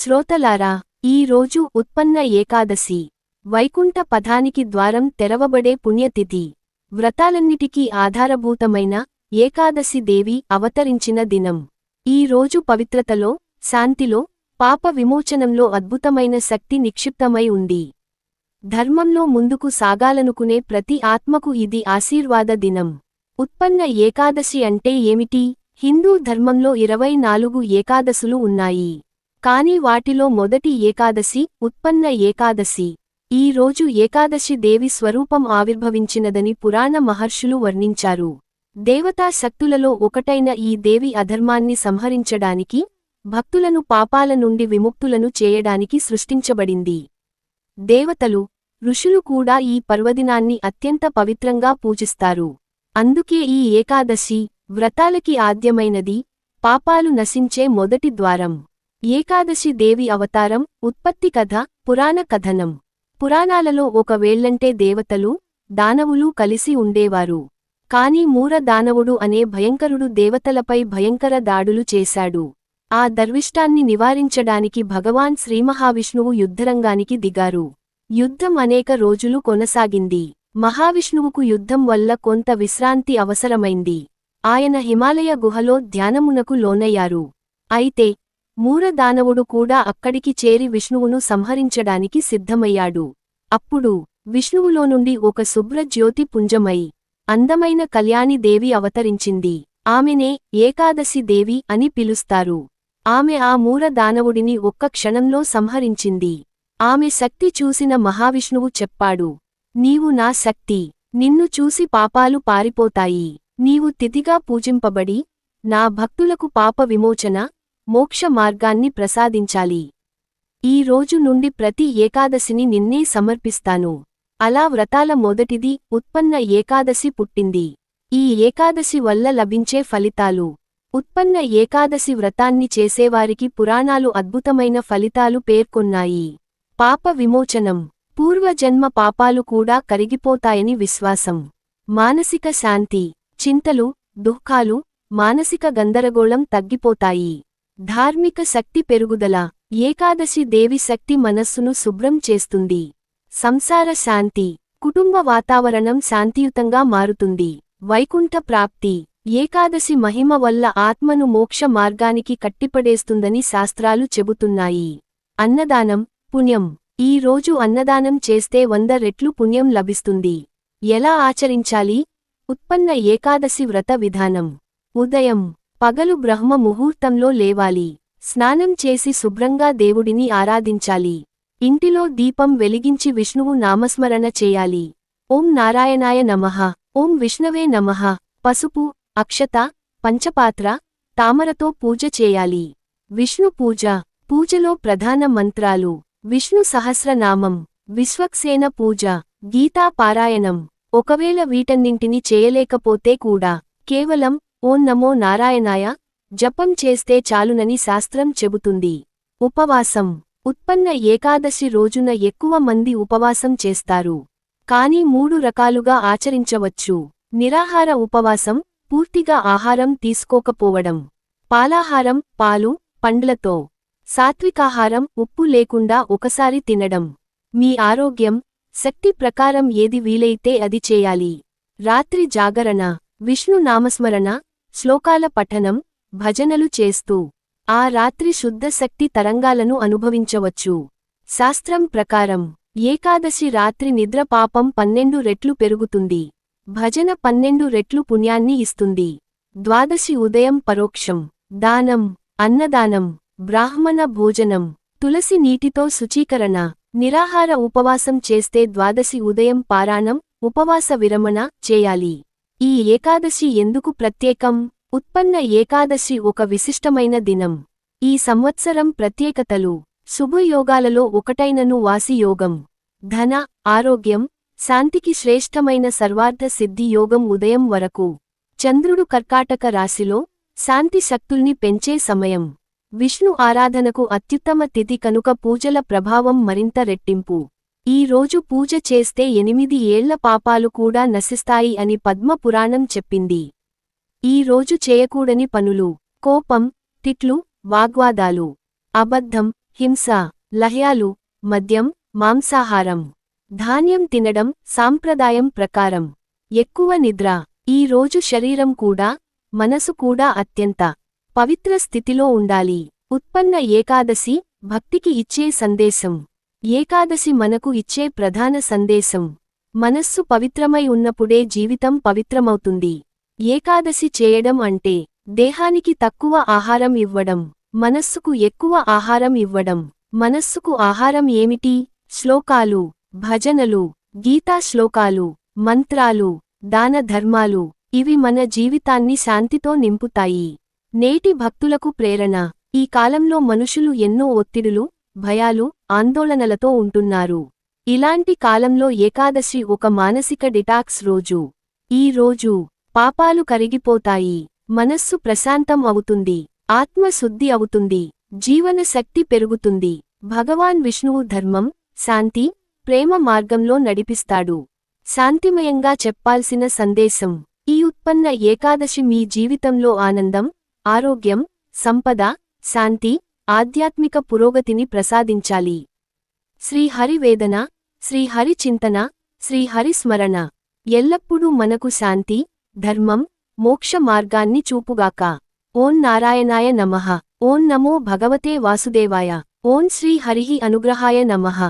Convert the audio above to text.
శ్రోతలారా ఈ రోజు ఉత్పన్న ఏకాదశి. వైకుంఠ పథానికి ద్వారం తెరవబడే పుణ్యతిథి. వ్రతాలన్నిటికీ ఆధారభూతమైన ఏకాదశి దేవి అవతరించిన దినం. ఈ రోజు పవిత్రతలో శాంతిలో పాప విమోచనంలో అద్భుతమైన శక్తి నిక్షిప్తమై ఉంది. ధర్మంలో ముందుకు సాగాలనుకునే ప్రతి ఆత్మకు ఇది ఆశీర్వాద దినం. ఉత్పన్న ఏకాదశి అంటే ఏమిటి? హిందూ ధర్మంలో ఇరవై నాలుగు ఏకాదశులు ఉన్నాయి. కాని వాటిలో మొదటి ఏకాదశి ఉత్పన్న ఏకాదశి. ఈ రోజు ఏకాదశి దేవి స్వరూపం ఆవిర్భవించినదని పురాణ మహర్షులు వర్ణించారు. దేవతా శక్తులలో ఒకటైన ఈ దేవి అధర్మాన్ని సంహరించడానికి భక్తులను పాపాల నుండి విముక్తులను చేయడానికి సృష్టించబడింది. దేవతలు ఋషులు కూడా ఈ పర్వదినాన్ని అత్యంత పవిత్రంగా పూజిస్తారు. అందుకే ఈ ఏకాదశి వ్రతాలకి ఆద్యమైనది పాపాలు నశించే మొదటి ద్వారం. ఏకాదశి దేవి అవతారం ఉత్పత్తి కథ పురాణ కథనం. పురాణాలలో ఒక వేళ్ళంటే దేవతలు దానవులు కలిసి ఉండేవారు. కాని మూర దానవుడు అనే భయంకరుడు దేవతలపై భయంకర దాడులు చేశాడు. ఆ దర్విష్టాన్ని నివారించడానికి భగవాన్ శ్రీమహావిష్ణువు యుద్ధరంగానికి దిగారు. యుద్ధం అనేక రోజులు కొనసాగింది. మహావిష్ణువుకు యుద్ధం వల్ల కొంత విశ్రాంతి అవసరమైంది. ఆయన హిమాలయ గుహలో ధ్యానమునకు లోనయ్యారు. అయితే మూరదానవుడు కూడా అక్కడికి చేరి విష్ణువును సంహరించడానికి సిద్ధమయ్యాడు. అప్పుడు విష్ణువులో నుండి ఒక శుభ్ర జ్యోతి పుంజమై అందమైన కళ్యాణి దేవి అవతరించింది. ఆమెనే ఏకాదశి దేవి అని పిలుస్తారు. ఆమె ఆ మూర దానవుడిని ఒక్క క్షణంలో సంహరించింది. ఆమె శక్తి చూసిన మహావిష్ణువు చెప్పాడు నీవు నా శక్తి. నిన్ను చూసి పాపాలు పారిపోతాయి. నీవు తిథిగా పూజింపబడి నా భక్తులకు పాప విమోచన మోక్ష మార్గాన్ని ప్రసాదించాలి. ఈ రోజు నుండి ప్రతి ఏకాదశిని నిన్నే సమర్పిస్తాను. అలా వ్రతాల మొదటిది ఉత్పన్న ఏకాదశి పుట్టింది. ఈ ఏకాదశి వల్ల లభించే ఫలితాలు. ఉత్పన్న ఏకాదశి వ్రతాన్ని చేసేవారికి పురాణాలు అద్భుతమైన ఫలితాలు పేర్కొన్నాయి. పాప విమోచనం. పూర్వజన్మ పాపాలు కూడా కరిగిపోతాయని విశ్వాసం. మానసిక శాంతి. చింతలు దుఃఖాలు మానసిక గందరగోళం తగ్గిపోతాయి. ధార్మిక శక్తి పెరుగుదల ఏకాదశి దేవి శక్తి మనస్సును శుభ్రం చేస్తుంది. సంసార శాంతి కుటుంబ వాతావరణం శాంతియుతంగా మారుతుంది. వైకుంఠ ప్రాప్తి ఏకాదశి మహిమ వల్ల ఆత్మను మోక్ష మార్గానికి కట్టిపడేస్తుందని శాస్త్రాలు చెబుతున్నాయి. అన్నదానం పుణ్యం. ఈ రోజు అన్నదానం చేస్తే వంద రెట్లు పుణ్యం లభిస్తుంది. ఎలా ఆచరించాలి? ఉత్పన్న ఏకాదశి వ్రత విధానం. ఉదయం పగలు బ్రహ్మ ముహూర్తంలో లేవాలి. స్నానం చేసి శుభ్రంగా దేవుడిని ఆరాధించాలి. ఇంటిలో దీపం వెలిగించి విష్ణువు నామస్మరణ చేయాలి. ఓం నారాయణాయ నమః. ఓం విష్ణవే నమః. పసుపు అక్షత పంచపాత్ర తామరతో పూజ చేయాలి. విష్ణు పూజ పూజలో ప్రధాన మంత్రాలు. విష్ణు సహస్రనామం విశ్వక్సేన పూజ గీతా పారాయణం. ఒకవేళ వీటన్నింటిని చేయలేకపోతే కూడా కేవలం ఓం నమో నారాయణాయ. జపం చేస్తే చాలునని శాస్త్రం చెబుతుంది. ఉపవాసం. ఉత్పన్న ఏకాదశి రోజున ఎక్కువ మంది ఉపవాసం చేస్తారు. కాని మూడు రకాలుగా ఆచరించవచ్చు. నిరాహార ఉపవాసం పూర్తిగా ఆహారం తీసుకోకపోవడం. పాలాహారం పాలు పండ్లతో. సాత్వికాహారం ఉప్పు లేకుండా ఒకసారి తినడం. మీ ఆరోగ్యం శక్తి ప్రకారం ఏది వీలైతే అది చేయాలి. రాత్రి జాగరణ విష్ణు నామస్మరణ శ్లోకాల పఠనం భజనలు చేస్తూ ఆ రాత్రి శుద్ధ శక్తి తరంగాలను అనుభవించవచ్చు. శాస్త్రం ప్రకారం ఏకాదశి రాత్రి నిద్ర పాపం పన్నెండు రెట్లు పెరుగుతుంది. భజన పన్నెండు రెట్లు పుణ్యాన్ని ఇస్తుంది. ద్వాదశి ఉదయం పరోక్షం దానం అన్నదానం బ్రాహ్మణ భోజనం తులసి నీటితో శుచీకరణ నిరాహార ఉపవాసం చేస్తే ద్వాదశి ఉదయం పారాణం ఉపవాస విరమణ చేయాలి. ఈ ఏకాదశి ఎందుకు ప్రత్యేకం? ఉత్పన్న ఏకాదశి ఒక విశిష్టమైన దినం. ఈ సంవత్సరం ప్రత్యేకతలు. శుభయోగాలలో ఒకటైనను వాసి యోగం. ధన ఆరోగ్యం శాంతికి శ్రేష్టమైన సర్వార్థ సిద్ధి యోగం ఉదయం వరకు. చంద్రుడు కర్కాటక రాశిలో శాంతి శక్తుల్ని పెంచే సమయం. విష్ణు ఆరాధనకు అత్యుత్తమ తిథి కనుక పూజల ప్రభావం మరింత రెట్టింపు. ఈ రోజు పూజ చేస్తే ఎనిమిది ఏళ్ళ పాపాలు కూడా నశిస్తాయి అని పద్మ పురాణం చెప్పింది. ఈ రోజు చేయకూడని పనులు కోపం తిట్లు వాగ్వాదాలు అబద్ధం హింస లహ్యాలు మద్యం మాంసాహారం ధాన్యం తినడం సాంప్రదాయం ప్రకారం ఎక్కువ నిద్ర ఈ రోజు శరీరం కూడా మనసు కూడా అత్యంత పవిత్ర స్థితిలో ఉండాలి. ఉత్పన్న ఏకాదశి భక్తికి ఇచ్చే సందేశం. ఏకాదశి మనకు ఇచ్చే ప్రధాన సందేశం. మనస్సు పవిత్రమై ఉన్నప్పుడే జీవితం పవిత్రమవుతుంది. ఏకాదశి చేయడం అంటే దేహానికి తక్కువ ఆహారం ఇవ్వడం మనస్సుకు ఎక్కువ ఆహారం ఇవ్వడం. మనస్సుకు ఆహారం ఏమిటి? శ్లోకాలు భజనలు గీతా శ్లోకాలు మంత్రాలు దాన ధర్మాలు ఇవి మన జీవితాన్ని శాంతితో నింపుతాయి. నేటి భక్తులకు ప్రేరణ. ఈ కాలంలో మనుషులు ఎన్నో ఒత్తిడులు భయాలు ఆందోళనలతో ఉంటున్నారు. ఇలాంటి కాలంలో ఏకాదశి ఒక మానసిక డిటాక్స్ రోజు. ఈ రోజు పాపాలు కరిగిపోతాయి. మనస్సు ప్రశాంతం అవుతుంది. ఆత్మశుద్ధి అవుతుంది. జీవన శక్తి పెరుగుతుంది. భగవాన్ విష్ణువు ధర్మం శాంతి ప్రేమ మార్గంలో నడిపిస్తాడు. శాంతిమయంగా చెప్పాల్సిన సందేశం. ఈ ఉత్పన్న ఏకాదశి మీ జీవితంలో ఆనందం ఆరోగ్యం సంపద శాంతి ఆధ్యాత్మిక పురోగతిని ప్రసాదించాలి. శ్రీహరి వేదన శ్రీహరి చింతన శ్రీహరి స్మరణ ఎల్లప్పుడూ మనకు శాంతి ధర్మం మోక్ష మార్గాన్ని చూపుగాక. ఓం నారాయణాయ నమః. ఓం నమో భగవతే వాసుదేవాయ. ఓం శ్రీహరి అనుగ్రహాయ నమః.